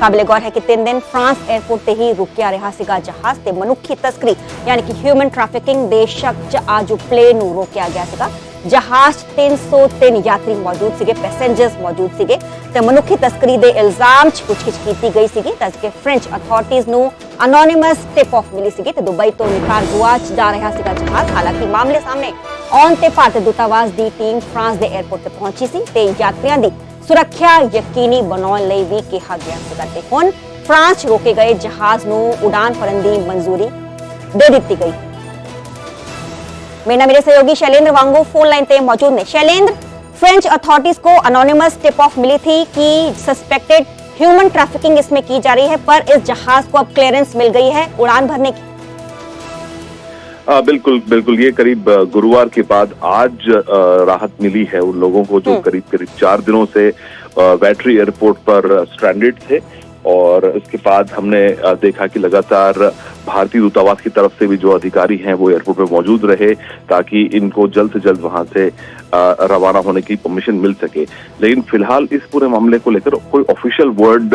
ਕਾਬਲੇ ਗੌਰ ਹੈ ਕਿ ਤਿੰਨ ਦਿਨ ਫਰਾਂਸ 에ਅਰਪੋਰਟ ਤੇ ਹੀ ਰੁਕਿਆ ਰਿਹਾ ਸੀਗਾ ਜਹਾਜ਼ ਤੇ ਮਨੁੱਖੀ ਤਸਕਰੀ, ਯਾਨੀ ਕਿ ਹਿਊਮਨ ਟ੍ਰੈਫਿਕਿੰਗ ਦੇ ਸ਼ੱਕ 'ਚ ਅੱਜ ਪਲੇਨ ਨੂੰ ਰੋਕਿਆ ਗਿਆ ਸੀਗਾ। ਜਹਾਜ਼ 303 ਯਾਤਰੀ ਮੌਜੂਦ ਸੀਗੇ ਪੈਸੇਂਜਰਸ ਮੌਜੂਦ ਸੀਗੇ ਤੇ ਮਨੁੱਖੀ ਤਸਕਰੀ ਦੇ ਇਲਜ਼ਾਮ 'ਚ ਪੁੱਛਗਿੱਛ ਕੀਤੀ ਗਈ ਸੀਗੀ ਦੱਸ ਕੇ ਫ੍ਰੈਂਚ ਅਥਾਰਟੀਜ਼ ਨੂੰ ਅਨੋਨਿਮਸ ਟਿਪ ਆਫ ਮਿਲੀ ਸੀਗੀ ਤੇ ਦੁਬਈ ਤੋਂ ਨਿਕਾਰਗੁਆ 'ਚ ਜਾ ਰਿਹਾ ਸੀਗਾ ਜਹਾਜ਼। ਹਾਲਾਂਕਿ ਮਾਮਲੇ ਸਾਹਮਣੇ ਆਉਣ ਤੇ ਭਾਰਤੀ ਦੂਤਾਵਾਸ ਦੀ ਟੀਮ ਫਰਾਂਸ ਦੇ 에ਅਰਪੋਰਟ ਤੇ ਪਹੁੰਚੀ ਸੀ ਤੇ ਯਾਤਰੀਆਂ ਦੀ સુરક્ષા યકીની બનાવવા भी कहा गया ગયા સદતે फ्रांस रोके गए जहाज़ જહાજ उड़ान ઉડાન की मंजूरी दे दी गई। मेरा मेरे सहयोगी शैलेंद्र वांगो फ़ोन लाइन पे मौजूद ने। शैलेंद्र फ्रेंच अथॉरिटीज को अनोनिमस टिप ऑफ़ मिली थी कि सस्पेक्टेड ह्यूमन ट्रैफिकिंग इसमें की जा रही है, पर इस जहाज़ को अब क्लियरेंस मिल गई है उड़ान भरने की। आ, बिल्कुल बिल्कुल ये करीब अ, गुरुवार के बाद आज अ, राहत मिली है उन लोगों को जो हम्म। करीब करीब चार दिनों से अ, वैटरी एयरपोर्ट पर स्ट्रैंडेड थे और उसके बाद हमने देखा कि लगातार भारतीय दूतावास की तरफ़ से भी जो अधिकारी हैं वो एयरपोर्ट पर मौजूद रहे ताकि इनको जल्द से जल्द वहाँ से रवाना होने की परमिशन मिल सके। लेकिन फ़िलहाल इस पूरे मामले को लेकर कोई ऑफिशियल वर्ड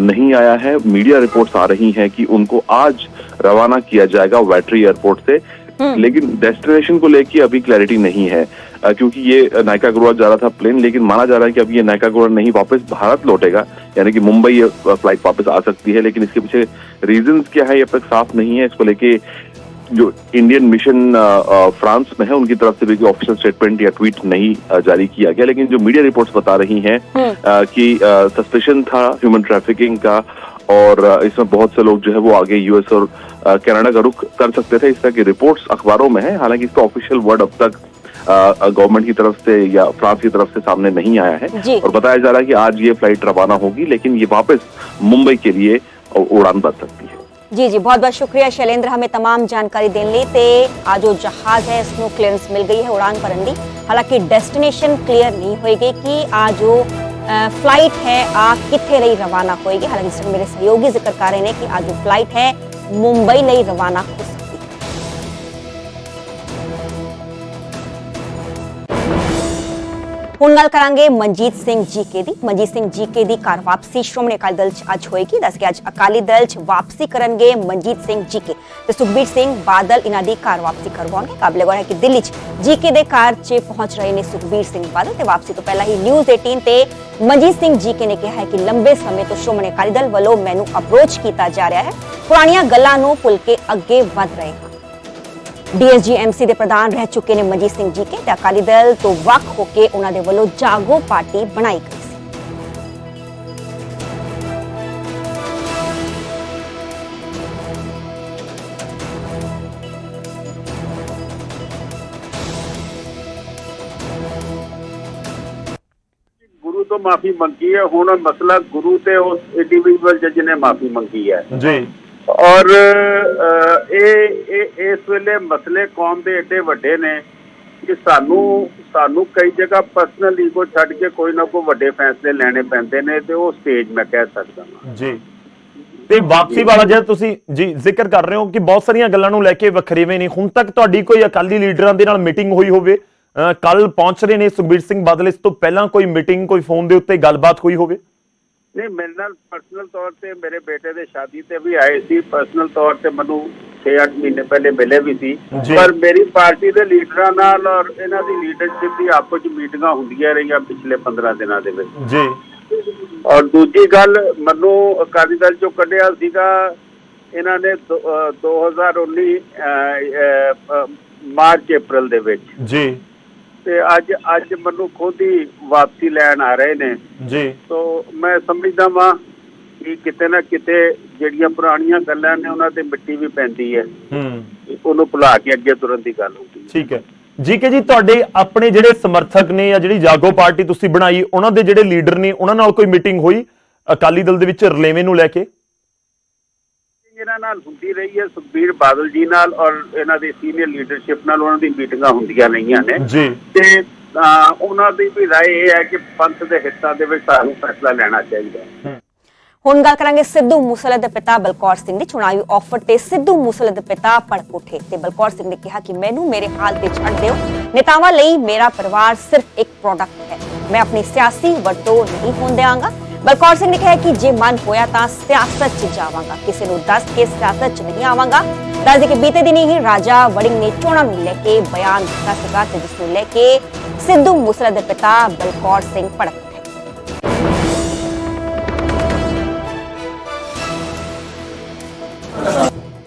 नहीं आया है। मीडिया रिपोर्ट्स आ रही हैं कि उनको आज रवाना किया जाएगा वैटरी एयरपोर्ट से। लेकिन डेस्टिनेशन को लेके अभी क्लैरिटी नहीं है। क्योंकि ये नायका ग्रोवर जा रहा था प्लेन लेकिन माना जा रहा है कि अब ये नायका ग्रोवर नहीं वापस भारत लौटेगा। यानी कि मुंबई ये फ़्लाइट वापस आ सकती है लेकिन इसके पीछे रीजन क्या है ये अब तक साफ़ नहीं है। इसको लेके जो इंडियन मिशन फ्रांस में है उनकी तरफ़ से भी कोई ऑफिशियल स्टेटमेंट या ट्वीट नहीं जारी किया गया। लेकिन जो मीडिया रिपोर्ट्स बता रही हैं अ, कि सस्पेशन था ह्यूमन ट्रैफिकिंग का और इसमें बहुत से लोग जो है वो आगे यूएस और कनाडा का रुख कर सकते थे। इस तरह की रिपोर्ट्स अखबारों में है। हालाँकि इसका ऑफिशियल वर्ड अब तक गवर्नमेंट की तरफ़ से या फ्रांस की तरफ़ से सामने नहीं आया है। और बताया जा रहा है कि आज ये फ़्लाइट रवाना होगी लेकिन ये वापस मुंबई के लिए उड़ान भर सकती है। जी जी बहुत बहुत शुक्रिया शैलेंद्र। हमें तमाम जानकारी देने लिए थे आज जो जहाज़ है स्नो क्लियरेंस मिल गई है उड़ान पर हालाँकि डेस्टिनेशन क्लियर नहीं होएगी कि आज जो ਆ ਜੋ ਫਲਾਈਟ ਹੈ, ਆ ਕਿੱਥੇ ਲਈ ਰਵਾਨਾ ਹੋਏਗੀ? ਹਾਲਾਂਕਿ ਮੇਰੇ ਸਹਿਯੋਗੀ ਜ਼ਿਕਰ ਕਰ ਰਹੇ ਨੇ ਕਿ ਅੱਜ ਜੋ ਫਲਾਈਟ ਹੈ ਮੁੰਬਈ ਲਈ ਰਵਾਨਾ ਹੋ ਸਕਦੀ ਹੁਣ ਗੱਲ ਕਰਾਂਗੇ ਮਨਜੀਤ ਸਿੰਘ ਜੀਕੇ ਦੀ। ਮਨਜੀਤ ਸਿੰਘ ਜੀਕੇ ਦੀ ਘਰ ਵਾਪਸੀ ਸ਼੍ਰੋਮਣੀ ਅਕਾਲੀ ਦਲ ਚ ਅੱਜ ਹੋਏਗੀ। ਦੱਸ ਕੇ ਅੱਜ ਅਕਾਲੀ ਦਲ ਚ ਵਾਪਸੀ ਕਰਨਗੇ ਮਨਜੀਤ ਸਿੰਘ ਜੀਕੇ ਤੇ ਸੁਖਬੀਰ ਸਿੰਘ ਬਾਦਲ ਇਹਨਾਂ ਦੀ ਘਰ ਵਾਪਸੀ ਕਰਵਾਉਣਗੇ। ਕਾਬਲੇ ਗੌਰ ਹੈ ਕਿ ਦਿੱਲੀ ਚ ਜੀਕੇ ਦੇ ਘਰ ਚ ਪਹੁੰਚ ਰਹੇ ਨੇ ਸੁਖਬੀਰ ਸਿੰਘ ਬਾਦਲ ਤੇ ਵਾਪਸੀ ਤੋਂ ਪਹਿਲਾਂ ਹੀ ਨਿਊਜ਼ 18 ਤੇ ਮਨਜੀਤ ਸਿੰਘ ਜੀਕੇ ਨੇ ਕਿਹਾ ਹੈ ਕਿ ਲੰਬੇ ਸਮੇਂ ਤੋਂ ਸ਼੍ਰੋਮਣੀ ਅਕਾਲੀ ਦਲ ਵੱਲੋਂ ਮੈਨੂੰ ਅਪਰੋਚ ਕੀਤਾ ਜਾ ਰਿਹਾ ਹੈ। ਪੁਰਾਣੀਆਂ ਗੱਲਾਂ ਨੂੰ ਭੁੱਲ ਕੇ ਅੱਗੇ ਵਧ ਰਹੇ ਹਾਂ। ਡੀਐਸਜੀ ਐਮਸੀ ਦੇ ਪ੍ਰਧਾਨ ਰਹਿ ਚੁੱਕੇ ਨੇ ਮਨਜੀਤ ਸਿੰਘ ਜੀ ਕੇ। ਤੇ ਅਕਾਲੀ ਦਲ ਤੋਂ ਵੱਖ ਹੋ ਕੇ ਉਹਨਾਂ ਦੇ ਵੱਲੋਂ ਜਾਗੋ ਪਾਰਟੀ ਬਣਾਈ ਗਈ ਸੀ। ਗੁਰੂ ਤੋਂ ਮਾਫੀ ਮੰਗੀ ਹੈ। ਹੁਣ ਮਸਲਾ ਗੁਰੂ ਤੇ ਉਸ ਇੰਡੀਵਿਜੂਅਲ ਜੱਜ ਨੇ ਮਾਫੀ ਮੰਗੀ ਹੈ। ਜੀ। ਔਰ ਇਹ ਇਹ, ਇਸ ਵੇਲੇ ਮਸਲੇ ਕੌਮ ਦੇ ਏਡੇ ਵੱਡੇ ਨੇ ਕਿ ਸਾਨੂੰ ਸਾਨੂੰ ਕਈ ਜਗ੍ਹਾ ਪਰਸਨਲ ਈਗੋ ਛੱਡ ਕੇ ਕੋਈ ਨਾ ਕੋਈ ਵੱਡੇ ਫੈਸਲੇ ਲੈਣੇ ਪੈਂਦੇ ਨੇ ਤੇ ਉਹ ਸਟੇਜ ਮੈਂ ਕਹਿ ਸਕਦਾ ਹਾਂ ਜੀ। ਤੇ ਵਾਪਸੀ ਵਾਲਾ ਜਿਹੜਾ ਤੁਸੀਂ ਜੀ, ਜ਼ਿਕਰ ਕਰ ਰਹੇ ਹੋ ਕਿ ਬਹੁਤ ਸਾਰੀਆਂ ਗੱਲਾਂ ਨੂੰ ਲੈ ਕੇ ਵੱਖਰੇਵੇਂ ਨੇ। ਹੁਣ ਤੱਕ ਤੁਹਾਡੀ ਕੋਈ ਅਕਾਲੀ ਲੀਡਰਾਂ ਦੇ ਨਾਲ ਮੀਟਿੰਗ ਹੋਈ ਹੋਵੇ ਕੱਲ ਪਹੁੰਚ ਰਹੇ ਨੇ ਸੁਖਬੀਰ ਸਿੰਘ ਬਾਦਲ, ਇਸ ਤੋਂ ਪਹਿਲਾਂ ਕੋਈ ਮੀਟਿੰਗ, ਕੋਈ ਫੋਨ ਦੇ ਉੱਤੇ ਗੱਲਬਾਤ ਹੋਈ ਹੋਵੇ? ਨਹੀਂ ਮੇਰੇ ਨਾਲ ਪਰਸਨਲ ਤੌਰ ਤੇ ਮੇਰੇ ਬੇਟੇ ਦੇ ਸ਼ਾਦੀ ਤੇ ਵੀ ਆਏ ਸੀ। ਪਰਸਨਲ ਤੌਰ ਤੇ ਮੈਨੂੰ 6-8 ਮਹੀਨੇ ਪਹਿਲੇ ਮਿਲੇ ਵੀ ਸੀ। ਪਰ ਮੇਰੀ ਪਾਰਟੀ ਦੇ ਲੀਡਰਾਂ ਨਾਲ ਔਰ ਇਹਨਾਂ ਦੀ ਲੀਡਰਸ਼ਿਪ ਦੀ ਆਪਸ ਵਿੱਚ ਮੀਟਿੰਗਾਂ ਹੁੰਦੀਆਂ ਰਹੀਆਂ ਪਿਛਲੇ 15 ਦਿਨਾਂ ਦੇ ਵਿੱਚ। ਜੀ। ਔਰ ਦੂਜੀ ਗੱਲ ਮੈਨੂੰ ਅਕਾਲੀ ਦਲ ਚੋਂ ਕੱਢਿਆ ਸੀਗਾ। ਇਹਨਾਂ ਨੇ ਦੋ- ਅਹ 2019 ਅਹ, ਅਹ, ਮਾਰਚ ਅਪ੍ਰੈਲ ਦੇ ਵਿੱਚ। ਜੀ। ਤੇ ਅੱਜ ਅੱਜ ਮੈਨੂੰ ਖੁਦ ਵਾਪਸੀ ਲੈਣ ਆ ਰਹੇ ਨੇ। ਜੀ। ਸੋ ਮੈਂ ਸਮਝਦਾ ਵਾਂ ਕਿ ਕਿਤੇ ਨਾ ਕਿਤੇ ਜਿਹੜੀਆਂ ਪੁਰਾਣੀਆਂ ਗੱਲਾਂ ਨੇ ਉਹਨਾਂ ਤੇ ਮਿੱਟੀ ਵੀ ਪੈਂਦੀ ਹੈ। ਹੂੰ। ਉਹਨੂੰ ਭੁਲਾ ਕੇ ਅੱਗੇ ਤੁਰਨ ਦੀ ਗੱਲ ਹੁੰਦੀ ਹੈ। ਠੀਕ ਹੈ। ਜੀ ਕੇ ਜੀ ਤੁਹਾਡੇ ਆਪਣੇ ਜਿਹੜੇ ਸਮਰਥਕ ਨੇ ਜਾਂ ਜਿਹੜੀ ਜਾਗੋ ਪਾਰਟੀ ਤੁਸੀਂ ਬਣਾਈ ਉਹਨਾਂ ਦੇ ਜਿਹੜੇ ਲੀਡਰ ਨੇ ਉਹਨਾਂ ਨਾਲ ਕੋਈ ਮੀਟਿੰਗ ਹੋਈ ਅਕਾਲੀ ਦਲ ਦੇ ਵਿੱਚ ਰਲੇਵੇਂ ਨੂੰ ਲੈ ਕੇ? ਇਹਨਾਂ ਨਾਲ ਹੁੰਦੀ ਰਹੀ ਹੈ ਸੁਖਬੀਰ ਬਾਦਲ ਜੀ ਨਾਲ ਔਰ ਇਹਨਾਂ ਦੀ ਸੀਨੀਅਰ ਲੀਡਰਸ਼ਿਪ ਨਾਲ ਉਹਨਾਂ ਦੀ ਮੀਟਿੰਗਾਂ ਹੁੰਦੀਆਂ ਰਹੀਆਂ ਨੇ ਜੀ ਤੇ ਅਹ, ਉਹਨਾਂ ਦੀ ਵੀ رائے ਇਹ ਹੈ ਕਿ ਪੰਥ ਦੇ ਹਿੱਤਾਂ ਦੇ ਵਿੱਚ ਸਾਨੂੰ ਫੈਸਲਾ ਲੈਣਾ ਚਾਹੀਦਾ ਹੈ ਹੁਣ ਗੱਲ ਕਰਾਂਗੇ ਸਿੱਧੂ ਮੂਸੇਵਾਲੇ ਦੇ ਪਿਤਾ ਬਲਕੌਰ ਸਿੰਘ ਦੀ ਚੁਣਾਵੀ ਆਫਰ ਤੇ ਸਿੱਧੂ ਮੂਸੇਵਾਲੇ ਦੇ ਪਿਤਾ ਭੜਕ ਉੱਠੇ ਤੇ ਬਲਕੌਰ ਸਿੰਘ ਨੇ ਕਿਹਾ ਕਿ ਮੈਨੂੰ ਮੇਰੇ ਹਾਲ ਤੇ ਛੱਡ ਦਿਓ ਨੇਤਾਵਾਂ ਲਈ ਮੇਰਾ ਪਰਿਵਾਰ ਸਿਰਫ ਇੱਕ ਪ੍ਰੋਡਕਟ ਹੈ ਮੈਂ ਆਪਣੀ ਸਿਆਸੀ ਵਰਤੋਂ ਨਹੀਂ ਹੋਣ ਦਿਆਂਗਾ ਬਲਕੌਰ ਸਿੰਘ ਨੇ ਕਿਹਾ ਕਿ ਜੇ ਮਨ ਹੋਇਆ ਤਾਂ ਸਿਆਸਤ 'ਚ ਜਾਵਾਂਗਾ। ਕਿਸੇ ਨੂੰ ਦੱਸ ਕੇ ਸਿਆਸਤ 'ਚ ਨਹੀਂ ਆਵਾਂਗਾ। ਦੱਸਦੇ ਕਿ ਬੀਤੇ ਦਿਨੀ ਹੀ ਰਾਜਾ ਵੜਿੰਗ ਨੇ ਚੋਣਾਂ ਨੂੰ ਲੈ ਕੇ ਬਿਆਨ ਦਿੱਤਾ ਸੀਗਾ ਤੇ ਜਿਸ ਨੂੰ ਲੈ ਕੇ ਸਿੱਧੂ ਮੂਸੇਵਾਲੇ ਦੇ ਪਿਤਾ ਬਲਕੌਰ ਸਿੰਘ ਭੜਕ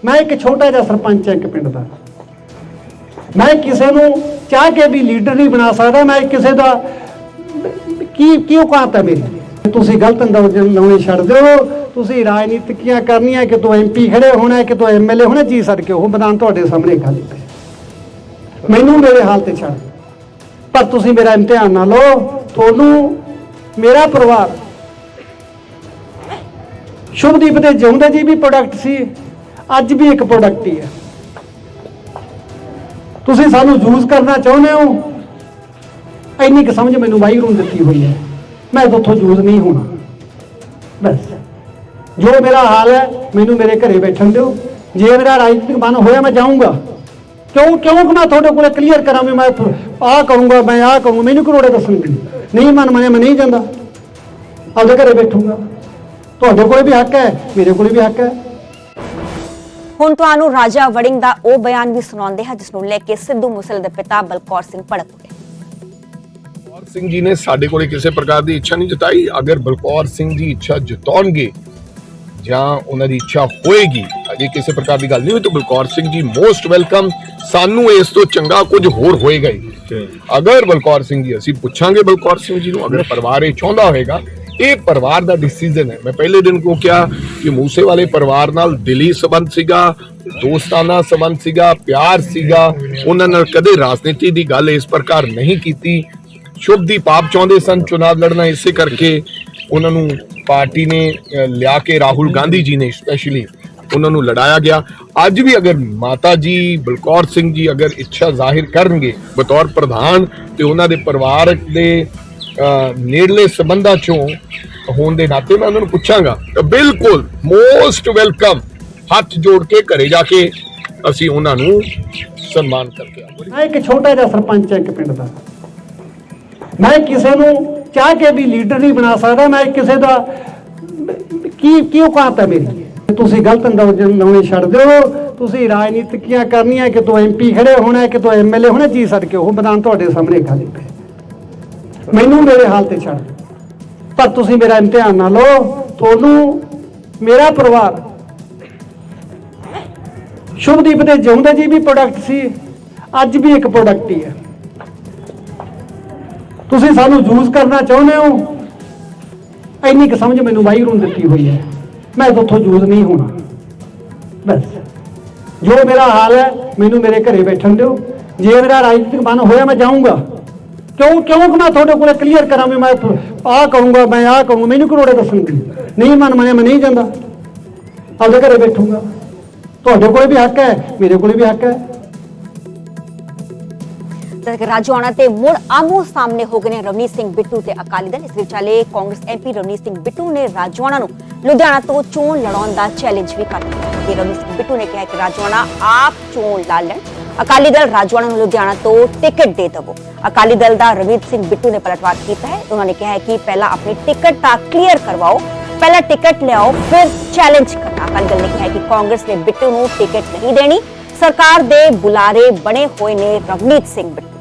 ਮੈਂ ਇੱਕ ਛੋਟਾ ਜਿਹਾ ਸਰਪੰਚ ਹਾਂ ਇੱਕ ਪਿੰਡ ਦਾ। ਮੈਂ ਕਿਸੇ ਨੂੰ ਚਾਹ ਕੇ ਵੀ ਲੀਡਰ ਨਹੀਂ ਬਣਾ ਸਕਦਾ। ਮੈਂ ਕਿਸੇ ਦਾ ਕੀ ਕੀ ਔਕਾਤ ਹੈ ਮੇਰੀ? ਤੁਸੀਂ ਗਲਤ ਅੰਦਾਜ਼ ਲਾਉਣੇ ਛੱਡ ਦਿਓ। ਤੁਸੀਂ ਰਾਜਨੀਤਿਕੀਆਂ ਕਰਨੀਆਂ ਕਿ ਤੂੰ ਐਮਪੀ ਖੜੇ ਹੋਣਾ ਹੈ ਕਿ ਤੂੰ ਐਮਐਲਏ ਹੋਣਾ, ਜੀ ਸਦਕੇ ਉਹ ਮੈਦਾਨ ਤੁਹਾਡੇ ਸਾਹਮਣੇ ਖਾਲੀ ਪਿਆ ਮੈਨੂੰ ਮੇਰੇ ਹਾਲ ਤੇ ਛੱਡ ਪਰ ਤੁਸੀਂ ਮੇਰਾ ਇਮਤਿਹਾਨ ਨਾ ਲਓ। ਤੁਹਾਨੂੰ ਮੇਰਾ ਪਰਿਵਾਰ ਸ਼ੁਭਦੀਪ ਦੇ ਜਿਉਂਦੇ ਜੀ ਵੀ ਪ੍ਰੋਡਕਟ ਸੀ, ਅੱਜ ਵੀ ਇੱਕ ਪ੍ਰੋਡਕਟ ਹੀ ਹੈ। ਤੁਸੀਂ ਸਾਨੂੰ ਯੂਜ਼ ਕਰਨਾ ਚਾਹੁੰਦੇ ਹੋ? ਇੰਨੀ ਕੁ ਸਮਝ ਮੈਨੂੰ ਵਾਹਿਗੁਰੂ ਨੇ ਦਿੱਤੀ ਹੋਈ ਹੈ। ਮੈਂ ਤੁਹਾਥੋਂ ਯੂਜ਼ ਨਹੀਂ ਹੋਣਾ। ਬਸ। ਜੋ ਮੇਰਾ ਹਾਲ ਹੈ, ਮੈਨੂੰ ਮੇਰੇ ਘਰੇ ਬੈਠਣ ਦਿਓ। ਜੇ ਮੇਰਾ ਰਾਜਨੀਤਿਕ ਮਨ ਹੋਇਆ, ਮੈਂ ਜਾਊਂਗਾ। ਕਿਉਂ ਕਿਉਂ ਕਿ ਮੈਂ ਤੁਹਾਡੇ ਕੋਲੇ ਕਲੀਅਰ ਕਰਾਂ ਵੀ ਮੈਂ ਆਹ ਕਰੂੰਗਾ, ਮੈਂ ਆਹ ਕਰੂੰਗਾ, ਮੈਨੂੰ ਕਰੋੜੇ ਦੱਸਣਗੇ ਨਹੀਂ ਮਨ ਮੰਨਿਆ, ਮੈਂ ਨਹੀਂ ਜਾਂਦਾ। ਆਪਦੇ ਘਰੇ ਬੈਠੂੰਗਾ। ਤੁਹਾਡੇ ਕੋਲੇ ਵੀ ਹੱਕ ਹੈ, ਮੇਰੇ ਕੋਲੇ ਵੀ ਹੱਕ ਹੈ। ਹੁਣ ਤੁਹਾਨੂੰ ਰਾਜਾ ਵੜਿੰਗ ਦਾ ਉਹ ਬਿਆਨ ਵੀ ਸੁਣਾਉਂਦੇ ਹਾਂ, ਜਿਸ ਨੂੰ ਲੈ ਕੇ ਸਿੱਧੂ ਮੂਸੇਵਾਲੇ ਦੇ ਪਿਤਾ ਬਲਕੌਰ ਸਿੰਘ ਭੜਕ ਸਿੰਘ ਜੀ ਨੇ ਸਾਡੇ ਕੋਲੇ ਕਿਸੇ ਪ੍ਰਕਾਰ ਦੀ ਇੱਛਾ ਨਹੀਂ ਜਤਾਈ। ਅਗਰ ਬਲਕੌਰ ਸਿੰਘ ਜੀ ਇੱਛਾ ਜਤਾਉਣਗੇ ਜਾਂ ਉਹਨਾਂ ਦੀ ਇੱਛਾ ਹੋਏਗੀ ਅਜੇ ਕਿਸੇ ਪ੍ਰਕਾਰ ਦੀ ਗੱਲ ਨਹੀਂ ਹੋਈ ਤਾਂ ਬਲਕੌਰ ਸਿੰਘ ਜੀ ਮੋਸਟ ਵੈਲਕਮ। ਸਾਨੂੰ ਇਸ ਤੋਂ ਚੰਗਾ ਕੁਝ ਹੋਰ ਹੋਏਗਾ ਹੀ। ਅਗਰ ਬਲਕੌਰ ਸਿੰਘ ਜੀ ਅਸੀਂ ਪੁੱਛਾਂਗੇ ਬਲਕੌਰ ਸਿੰਘ ਜੀ ਨੂੰ ਅਗਰ ਪਰਿਵਾਰ ਇਹ ਚਾਹੁੰਦਾ ਹੋਏਗਾ ਇਹ ਪਰਿਵਾਰ ਦਾ ਡਿਸੀਜਨ ਹੈ। ਮੈਂ ਪਹਿਲੇ ਦਿਨ ਕੋ ਕਿਹਾ ਕਿ ਮੂਸੇ ਵਾਲੇ ਪਰਿਵਾਰ ਨਾਲ ਦਿਲੀ ਸਬੰਧ ਸੀਗਾ ਦੋਸਤਾਨਾ ਸਬੰਧ ਸੀਗਾ ਪਿਆਰ ਸੀਗਾ। ਉਹਨਾਂ ਨਾਲ ਕਦੇ ਰਾਜਨੀਤੀ ਦੀ ਗੱਲ ਇਸ ਪ੍ਰਕਾਰ ਨਹੀਂ ਕੀਤੀ। ਸ਼ੁਭਦੀਪ ਪਾਪ ਚਾਹੁੰਦੇ ਸਨ, ਚੁਣਾਵ ਲੜਨਾ ਇਸੇ ਕਰਕੇ ਉਹਨਾਂ ਨੂੰ ਪਾਰਟੀ ਨੇ ਲਿਆ ਕੇ ਰਾਹੁਲ ਗਾਂਧੀ ਜੀ ਨੇ ਸਪੈਸ਼ਲੀ ਉਹਨਾਂ ਨੂੰ ਲੜਾਇਆ ਗਿਆ। ਅੱਜ ਵੀ ਅਗਰ ਮਾਤਾ ਜੀ, ਬਲਕੌਰ ਸਿੰਘ ਜੀ ਅਗਰ ਇੱਛਾ ਜ਼ਾਹਿਰ ਕਰਨਗੇ, ਬਤੌਰ ਪ੍ਰਧਾਨ ਤੇ ਉਹਨਾਂ ਦੇ ਪਰਿਵਾਰ ਦੇ ਨੇੜਲੇ ਸੰਬੰਧਾਂ ਚੋਂ ਹੋਣ ਦੇ ਨਾਤੇ ਮੈਂ ਉਹਨਾਂ ਨੂੰ ਪੁੱਛਾਂਗਾ ਬਿਲਕੁਲ ਮੋਸਟ ਵੈਲਕਮ ਹੱਥ ਜੋੜ ਕੇ ਘਰੇ ਜਾ ਕੇ ਅਸੀਂ ਉਹਨਾਂ ਨੂੰ ਸਨਮਾਨ ਕਰਕੇ ਆਵਾਂਗੇ। ਮੈਂ ਇੱਕ ਛੋਟਾ ਜਿਹਾ ਸਰਪੰਚ ਹੈ ਇੱਕ ਪਿੰਡ ਦਾ। ਮੈਂ ਕਿਸੇ ਨੂੰ ਚਾਹ ਕੇ ਵੀ ਲੀਡਰ ਨਹੀਂ ਬਣਾ ਸਕਦਾ, ਮੈਂ ਕਿਸੇ ਦਾ ਕੀ ਕੀ ਔਕਾਤ ਹੈ ਮੇਰੀ? ਤੁਸੀਂ ਗਲਤ ਅੰਦਾਜ਼ ਲਾਉਣੇ ਛੱਡ ਦਿਓ, ਤੁਸੀਂ ਰਾਜਨੀਤਿਕੀਆਂ ਕਰਨੀਆਂ, ਕਿ ਤੂੰ ਐਮਪੀ ਖੜੇ ਹੋਣਾ ਹੈ ਕਿ ਤੂੰ ਐਮਐਲਏ ਹੋਣਾ, ਜੀ ਸਦਕੇ ਉਹ ਮੈਦਾਨ ਤੁਹਾਡੇ ਸਾਹਮਣੇ ਖਾਲੀ ਪਿਆ ਮੈਨੂੰ ਮੇਰੇ ਹਾਲ ਤੇ ਛੱਡ ਪਰ ਤੁਸੀਂ ਮੇਰਾ ਇਮਤਿਹਾਨ ਨਾ ਲਓ, ਤੁਹਾਨੂੰ ਮੇਰਾ ਪਰਿਵਾਰ ਸ਼ੁਭਦੀਪ ਦੇ ਜਿਉਂਦੇ ਜੀ ਵੀ ਪ੍ਰੋਡਕਟ ਸੀ, ਅੱਜ ਵੀ ਇੱਕ ਪ੍ਰੋਡਕਟ ਹੀ ਹੈ। ਤੁਸੀਂ ਸਾਨੂੰ ਯੂਜ਼ ਕਰਨਾ ਚਾਹੁੰਦੇ ਹੋ? ਇੰਨੀ ਕੁ ਸਮਝ ਮੈਨੂੰ ਵਾਹਿਗੁਰੂ ਨੇ ਦਿੱਤੀ ਹੋਈ ਹੈ। ਮੈਂ ਤੁਹਾਥੋਂ ਯੂਜ਼ ਨਹੀਂ ਹੋਣਾ। ਬਸ। ਜੋ ਮੇਰਾ ਹਾਲ ਹੈ, ਮੈਨੂੰ ਮੇਰੇ ਘਰੇ ਬੈਠਣ ਦਿਓ। ਜੇ ਮੇਰਾ ਰਾਜਨੀਤਿਕ ਮਨ ਹੋਇਆ ਮੈਂ ਜਾਊਂਗਾ। ਕਿਉਂ ਕਿਉਂਕਿ ਮੈਂ ਤੁਹਾਡੇ ਕੋਲੇ ਕਲੀਅਰ ਕਰਾਂ ਵੀ ਮੈਂ ਆਹ ਕਰੂੰਗਾ ਮੈਂ ਆਹ ਕਰੂੰਗਾ ਮੈਨੂੰ ਕਰੋੜੇ ਦੱਸਣਗੇ ਨਹੀਂ ਮਨ ਮੰਨਿਆ ਮੈਂ ਨਹੀਂ ਜਾਂਦਾ। ਆਪਦੇ ਘਰੇ ਬੈਠੂੰਗਾ। ਤੁਹਾਡੇ ਕੋਲੇ ਵੀ ਹੱਕ ਹੈ, ਮੇਰੇ ਕੋਲੇ ਵੀ ਹੱਕ ਹੈ। ਜਦ ਤੇ ਮੁੜ ਆਮੋ ਸਾਹਮਣੇ ਹੋ ਗਏ ਨੇ ਰਵਨੀਤ ਸਿੰਘ ਬਿੱਟੂ ਤੇ ਅਕਾਲੀ ਦਲ ਇਸ ਵਿਚਾਲੇ ਕਾਂਗਰਸ ਐਮਪੀ ਰਵਨੀਤ ਸਿੰਘ ਬਿੱਟੂ ਨੇ ਰਾਜੋਆਣਾ ਨੂੰ ਲੁਧਿਆਣਾ ਤੋਂ ਚੋਣ ਲੜਾਉਣ ਦਾ ਚੈਲੰਜ ਵੀ ਕਰ ਦਿੱਤਾ ਹੈ ਰਵਨੀਤ ਸਿੰਘ ਬਿੱਟੂ ਨੇ ਕਿਹਾ ਕਿ ਰਾਜੋਆਣਾ ਆਪ ਚੋਣ ਲੜ ਲੈਣ ਅਕਾਲੀ ਦਲ ਰਾਜੋਆਣਾ ਨੂੰ ਲੁਧਿਆਣਾ ਤੋਂ ਟਿਕਟ ਦੇ ਦੇਵੋ ਅਕਾਲੀ ਦਲ ਦਾ ਰਵਨੀਤ ਸਿੰਘ ਬਿੱਟੂ ਨੇ ਪਲਟਵਾਰ ਕੀਤਾ ਹੈ ਉਹਨਾਂ ਨੇ ਕਿਹਾ ਹੈ ਕਿ ਪਹਿਲਾਂ ਆਪਣੀ ਟਿਕਟ ਤਾਂ ਕਲੀਅਰ ਕਰਵਾਓ ਪਹਿਲਾਂ ਟਿਕਟ ਲਿਆਓ ਫਿਰ ਚੈਲੰਜ ਕਰਨਾ ਅਕਾਲੀ ਦਲ ਨੇ ਕਿਹਾ ਕਿ ਕਾਂਗਰਸ ਨੇ ਬਿੱਟੂ ਨੂੰ ਟਿਕਟ ਨਹੀਂ ਦੇਣੀ ਸਰਕਾਰ ਦੇ ਬੁਲਾਰੇ ਬਣੇ ਹੋਏ ਨੇ ਰਵਨੀਤ ਸਿੰਘ ਬਿੱਟੂ